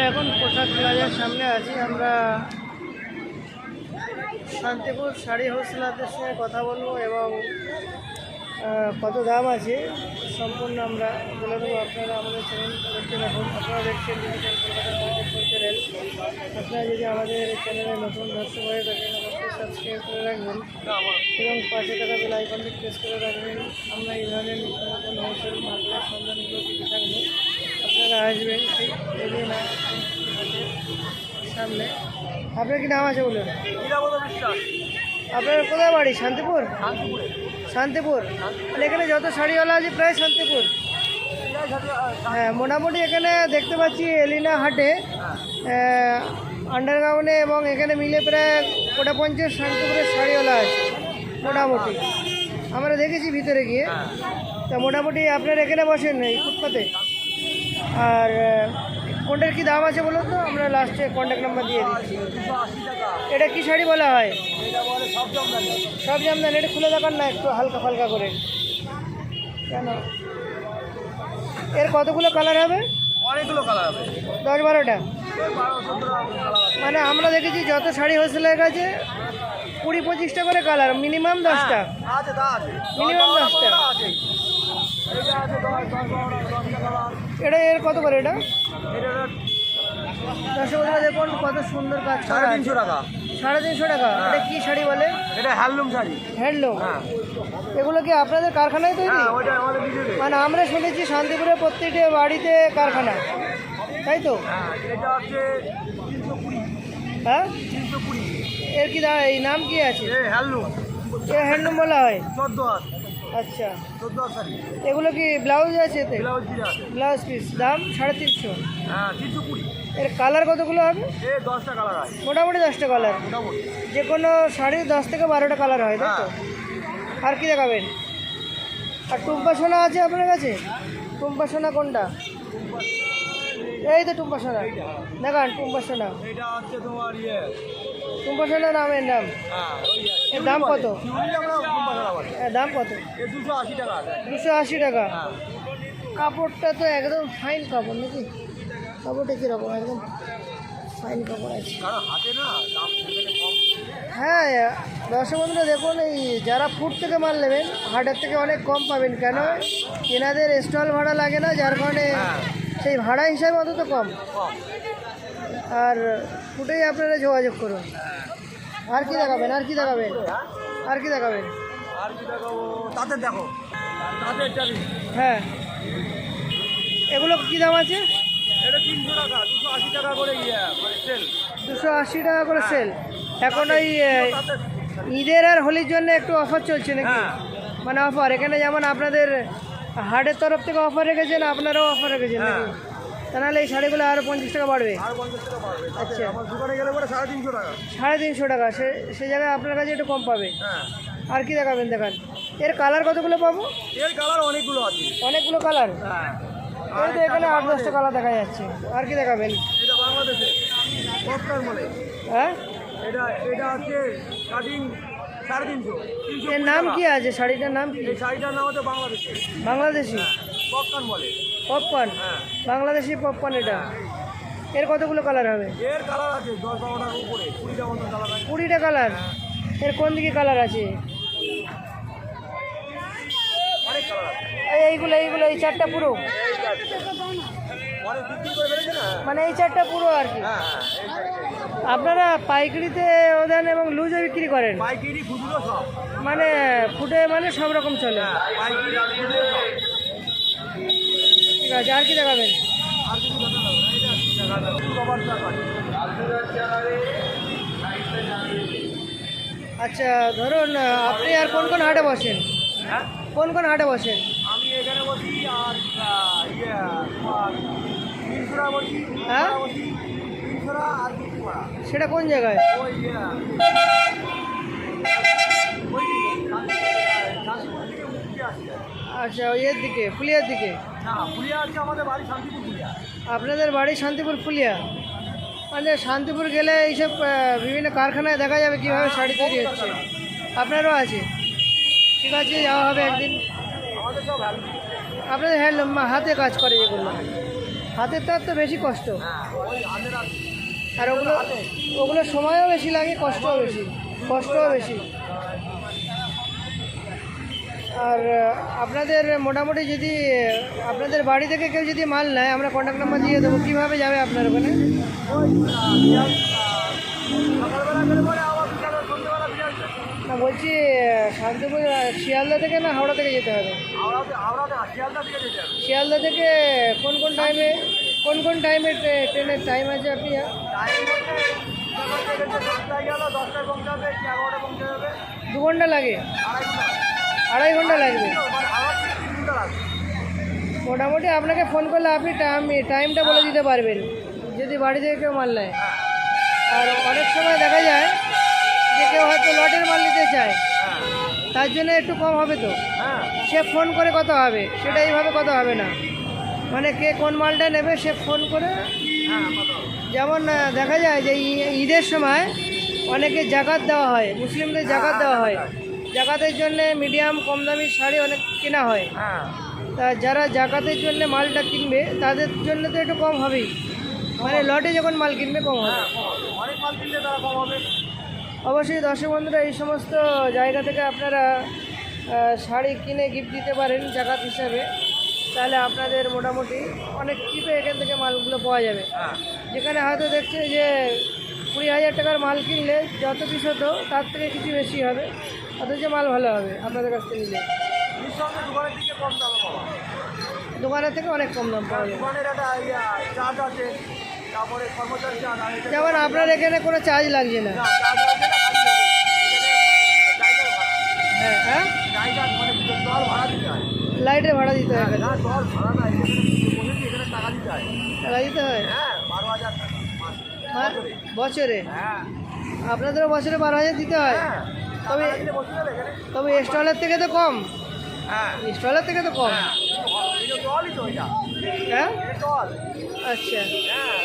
আমরা এখন পোশাক প্লাজার সামনে আছি। আমরা শান্তিপুর শাড়ি হোলসেলারদের সঙ্গে কথা বলব এবং কত দাম আছে সম্পূর্ণ আমরা বলে দেবো। আপনারা আমাদের চ্যানেল দেখতে রাখুন আপনারা দেখছেন চ্যানেল আপনারা যদি আমাদের চ্যানেলে নতুন দর্শক হয়ে থাকেন, অবশ্যই সাবস্ক্রাইব করে রাখবেন এবং পাশে থাকা বেল আইকনটি প্রেস করে রাখবেন। আমরা এই ধরনের নতুন নতুন হোলসেল মার্কেটের সন্ধানগুলো দিতে থাকব। আপনারা আসবেন সামনে। আপনার কি নাম আছে বলুন? আপনার কোথায় বাড়ি? শান্তিপুর? শান্তিপুর। এখানে যত শাড়িওয়ালা আছে, প্রায় শান্তিপুর। হ্যাঁ মোটামুটি এখানে দেখতে পাচ্ছি এলিনা হাটে আন্ডারগ্রাউন্ডে এবং এখানে মিলে প্রায় কোটা পঞ্চাশ শান্তিপুরের শাড়িওয়ালা আছে, মোটামুটি। আমরা দেখেছি ভিতরে গিয়ে। তা মোটামুটি আপনার এখানে বসেন এই ফুটপাতে। আর কোনটার কি দাম আছে বলুন তো? আমরা লাস্টে কন্ট্যাক্ট নাম্বার দিয়ে দিচ্ছি। এটা কি শাড়ি বলা হয়? সব জামদানি এটা খুলে দেখান না একটু হালকা ফালকা করে। কেন? এর কতগুলো কালার হবে? অনেকগুলো কালার হবে। দশ বারোটা? মানে আমরা দেখেছি যত শাড়ি হোলসেলের কাছে কুড়ি পঁচিশটা করে কালার মিনিমাম দশটা। Minimum দশ, দশটা। এটা এটা এর কত করে এটা? এটা দর্শক দেখুন কত সুন্দর কাজ সাড়ে তিনশো টাকা। সাড়ে তিনশো টাকা। এটা কি শাড়ি বলে? এটা হ্যান্ডলুম শাড়ি। হ্যান্ডলুম? হ্যাঁ। এগুলো কি আপনাদের কারখানায় তৈরি? হ্যাঁ মানে আমরা শুনেছি শান্তিপুরের প্রত্যেকটা বাড়িতে কারখানা। তাই তো? হ্যাঁ এটা হ্যাঁ? এর কি এই নাম কি আছে? হ্যান্ডলুম। এ হ্যান্ডলুম বলা হয়। চোদ্দ হাত। আচ্ছা। চোদ্দ শাড়ি এগুলো কি ব্লাউজ আছে এতে? ব্লাউজ পিস আছে। ব্লাউজ পিস দাম সাড়ে তিনশো। হ্যাঁ তিনশো কুড়ি। এর কালার কতগুলো হবে? এ দশটা কালার মোটামুটি দশটা কালার মোটামুটি। যে কোনো শাড়ির দশ থেকে বারোটা কালার হয় তাই তো? আর কি দেখাবেন? আর টুম্পা সোনা আছে আপনার কাছে? টুম্পা সোনা কোনটা? এই তো টুম্পা সোনা। দেখান টুম্পা সোনা। এটা হচ্ছে তোমার ইয়ে। টুম্পা সোনা নামের নাম। হ্যাঁ। এর দাম কত? দাম কত? দুশো আশি টাকা দুশো আশি টাকা? হ্যাঁ। কাপড়টা তো একদম ফাইন কাপড় নাকি? কাপড়টা কীরকম? একদম ফাইন কাপড় আছে। হ্যাঁ দর্শক বন্ধুরা দেখুন এই যারা ফুট থেকে মাল নেবেন হাটের থেকে অনেক কম পাবেন। কেন? এনাদের স্টল ভাড়া লাগে না যার কারণে হ্যাঁ। সেই ভাড়া হিসাবে অন্তত কম। আর ফুটেই আপনারা যোগাযোগ করুন। আর কি দেখাবেন? আর কি দেখাবেন? আর কি দেখাবেন? দেখো। হ্যাঁ। এগুলো কি দাম আছে? দুশো আশি টাকা করে ইয়ে মানে সেল টাকা করে সেল এখন ওই ঈদের আর হোলির জন্য একটু অফার চলছে নাকি? হ্যাঁ। মানে অফার এখানে যেমন আপনাদের হাটের তরফ থেকে অফার রেখেছেন আপনারাও অফার রেখেছেন নাকি? হ্যাঁ। তা নাহলে এই শাড়িগুলো আরও পঞ্চাশ টাকা বাড়বে। আচ্ছা। সাড়ে তিনশো টাকা। সে সে জায়গায় আপনার কাছে একটু কম পাবে। হ্যাঁ। আর কি দেখাবেন দেখান। এর কালার কতগুলো পাবো? এর কালার অনেকগুলো আছে। অনেকগুলো কালার হ্যাঁ। এই তো এখানে আট দশটা কালার দেখা যাচ্ছে। আর কি দেখাবেন? এটা বাংলাদেশে। পপকর্ন বলে হ্যাঁ? এটা এটা সাড়ে তিনশো। তিনশো এর নাম কি আছে? শাড়িটার নাম কি? শাড়িটার নাম হচ্ছে বাংলাদেশে। বাংলাদেশি? পপকর্ন বলে পপকর্ন হ্যাঁ। বাংলাদেশি পপকর্ন এটা। এর কতগুলো কালার হবে? এর কালার আছে দশ বারোটার উপরে কুড়িটা মতন কালার কুড়িটা কালারের কোন দিকে কালার আছে অনেক কালার আছে এই এইগুলো এইগুলো, এই চারটা পুরো। মানে এই চারটা পুরো আর কি। আপনারা পাইকারিতে দেন এবং লুজে বিক্রি করেন। মানে ফুটে মানে সব রকম চলে। ঠিক আছে, আর কি দেখাবেন? আচ্ছা ধরুন, আপনি আর কোন কোন হাটে বসেন? হ্যাঁ? কোন কোন হাটে বসেন? আমি এখানে বসি আর ইয়ে তিনশোরা বসি হ্যাঁ? তিনশোরা আর সেটা কোন জায়গায়? ওই ইয়ে আচ্ছা ওই এর দিকে ফুলিয়ার দিকে? আমাদের বাড়ি শান্তিপুর আপনাদের বাড়ি শান্তিপুর ফুলিয়া? মানে শান্তিপুর গেলে এইসব বিভিন্ন কারখানায় দেখা যাবে কীভাবে শাড়ি তৈরি হচ্ছে। আপনারও আছে? ঠিক আছে, যাওয়া হবে একদিন। আপনাদের হ্যান্ডলুম হাতে কাজ করে যেগুলো। হাতের তার তো বেশি কষ্ট। আর ওগুলো ওগুলো সময়ও বেশি লাগে, কষ্টও বেশি কষ্টও বেশি। আর আপনাদের মোটামুটি যদি, আপনাদের বাড়ি থেকে কেউ যদি মাল নেয়, আমরা কন্ট্যাক্ট নাম্বার দিয়ে দেবো। কীভাবে যাবে আপনার ওখানে? শান্তিপুর শিয়ালদা থেকে না হাওড়া থেকে যেতে হবে? শিয়ালদা থেকে যেতে হবে। শিয়ালদা থেকে কোন কোন টাইমে কোন কোন টাইমে ট্রেনের টাইম আছে আপনি দু ঘণ্টা লাগে? আড়াই ঘণ্টা। লাগবে? মোটামুটি আপনাকে ফোন করলে আপনি টাইমটা বলে দিতে পারবেন যদি বাড়ি থেকে কেউ মাল নেয়। আর অনেক সময় দেখা যায় যে কেউ হয়তো লটের মাল নিতে চায়। তার জন্য একটু কম হবে তো। হ্যাঁ। সে ফোন করে কত হবে সেটা এইভাবে কত হবে না। মানে কে কোন মালটা নেবে সে ফোন করে হ্যাঁ যেমন দেখা যায় যে ঈদের সময় অনেকে জাকাত দেওয়া হয় মুসলিমদের জাকাত দেওয়া হয়। জাকাতের জন্য মিডিয়াম কম দামি শাড়ি অনেক কেনা হয়। হ্যাঁ। তা যারা জাকাতের জন্য মালটা কিনবে তাদের জন্য তো একটু কম হবেই। মানে লটে যখন মাল কিনবে কম হ্যাঁ কম হবে। অনেক মাল কিনলে তারা কম হবে। অবশ্যই দর্শক বন্ধুরা এই সমস্ত জায়গা থেকে আপনারা শাড়ি কিনে গিফট দিতে পারেন জাকাত হিসাবে। তাহলে আপনাদের মোটামুটি অনেক চিপে এখান থেকে মালগুলো পাওয়া যাবে। হ্যাঁ। যেখানে হয়তো দেখছে যে কুড়ি হাজার টাকার মাল কিনলে যত পিস হতো তার থেকে কিছু বেশি হবে। অথচ মাল ভালো হবে আপনাদের কাছ থেকে নিলে। দোকানের দিকে কম দামে পাওয়া দোকানের থেকে অনেক কম দাম পাওয়া যাবে একটা ইয়া যেমন আপনার এখানে কোনো চার্জ লাগছে না না চার্জ আছে না খালি হবে এখানে জায়গার ভাড়া হ্যাঁ হ্যাঁ জায়গা মানে দল ভাড়া দিতে হয় লাইটের ভাড়া দিতে হয় টাকা দিতে হয়? টাকা দিতে হয়? হ্যাঁ বছরে। হ্যাঁ। আপনাদেরও বছরে বারো হাজার দিতে হয়? হ্যাঁ তবে তবে স্টলের থেকে তো কম। হ্যাঁ। স্টলের থেকে তো কম। হ্যাঁ আচ্ছা। হ্যাঁ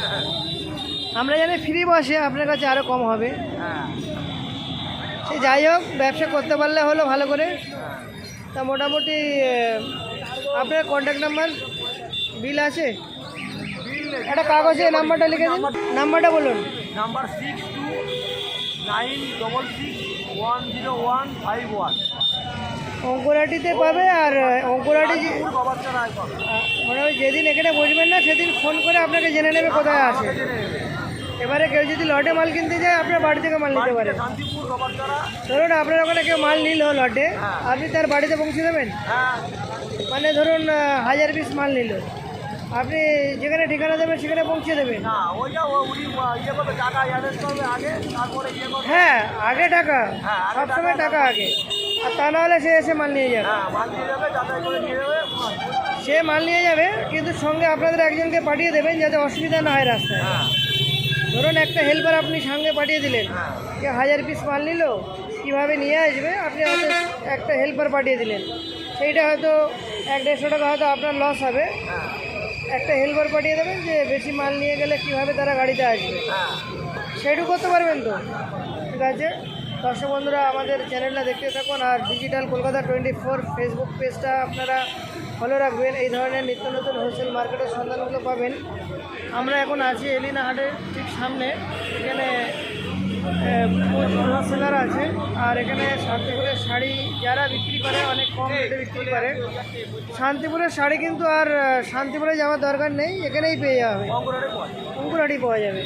হ্যাঁ আমরা জানি ফ্রি বসে আপনার কাছে আরও কম হবে। হ্যাঁ। যাই হোক ব্যবসা করতে পারলে হলো ভালো করে। তা মোটামুটি আপনার কন্ট্যাক্ট নাম্বার বিল আছে? একটা কাগজে নাম্বারটা লিখে দিন। নাম্বারটা বলুন। Number six two nine double six one zero one five one অঙ্কুরাটিতে পাবে আর অঙ্কুরাটি মানে যেদিন এখানে বসবেন না সেদিন ফোন করে আপনাকে জেনে নেবে কোথায় আছে। এবারে কেউ যদি লটে মাল কিনতে যায়, আপনার বাড়ি থেকে মাল নিতে পারে। ধরুন আপনার ওখানে কেউ মাল নিল লটে, আপনি তার বাড়িতে পৌঁছে দেবেন? মানে ধরুন হাজার পিস মাল নিল। আপনি যেখানে ঠিকানা দেবেন, সেখানে পৌঁছে দেবেন। হ্যাঁ আগে টাকা। সবসময় টাকা আগে। আর তা নাহলে সে এসে মাল নিয়ে যাবে। সে মাল নিয়ে যাবে, কিন্তু সঙ্গে আপনাদের একজনকে পাঠিয়ে দেবেন, যাতে অসুবিধা না হয় রাস্তায়। ধরুন একটা হেল্পার আপনি সঙ্গে পাঠিয়ে দিলেন, যে হাজার পিস মাল নিল, কীভাবে নিয়ে আসবে? আপনি হয়তো একটা হেল্পার পাঠিয়ে দিলেন। সেইটা হয়তো এক দেড়শো টাকা হয়তো আপনার লস হবে। একটা হেল্পার পাঠিয়ে দেবেন যে বেশি মাল নিয়ে গেলে কীভাবে তারা গাড়িতে আসবে। সেইটুকু করতে পারবেন তো? ঠিক আছে? দর্শক বন্ধুরা, আমাদের চ্যানেলটা দেখতে থাকুন, আর digital Kolkata twenty four Facebook পেজটা আপনারা ফলো রাখবেন, এই ধরনের নিত্য নতুন হোলসেল মার্কেটের সন্ধানগুলো পাবেন। আমরা এখন আছি এলিনা হাটের ঠিক সামনে, এখানে হোলসেলার আছে, আর এখানে শান্তিপুরের শাড়ি যারা বিক্রি করে, অনেক কম রেটে বিক্রি করে। শান্তিপুরের শাড়ি কিন্তু আর শান্তিপুরে যাওয়ার দরকার নেই, এখানেই পেয়ে অঙ্কুরারে অঙ্কুরাটি পাওয়া যাবে।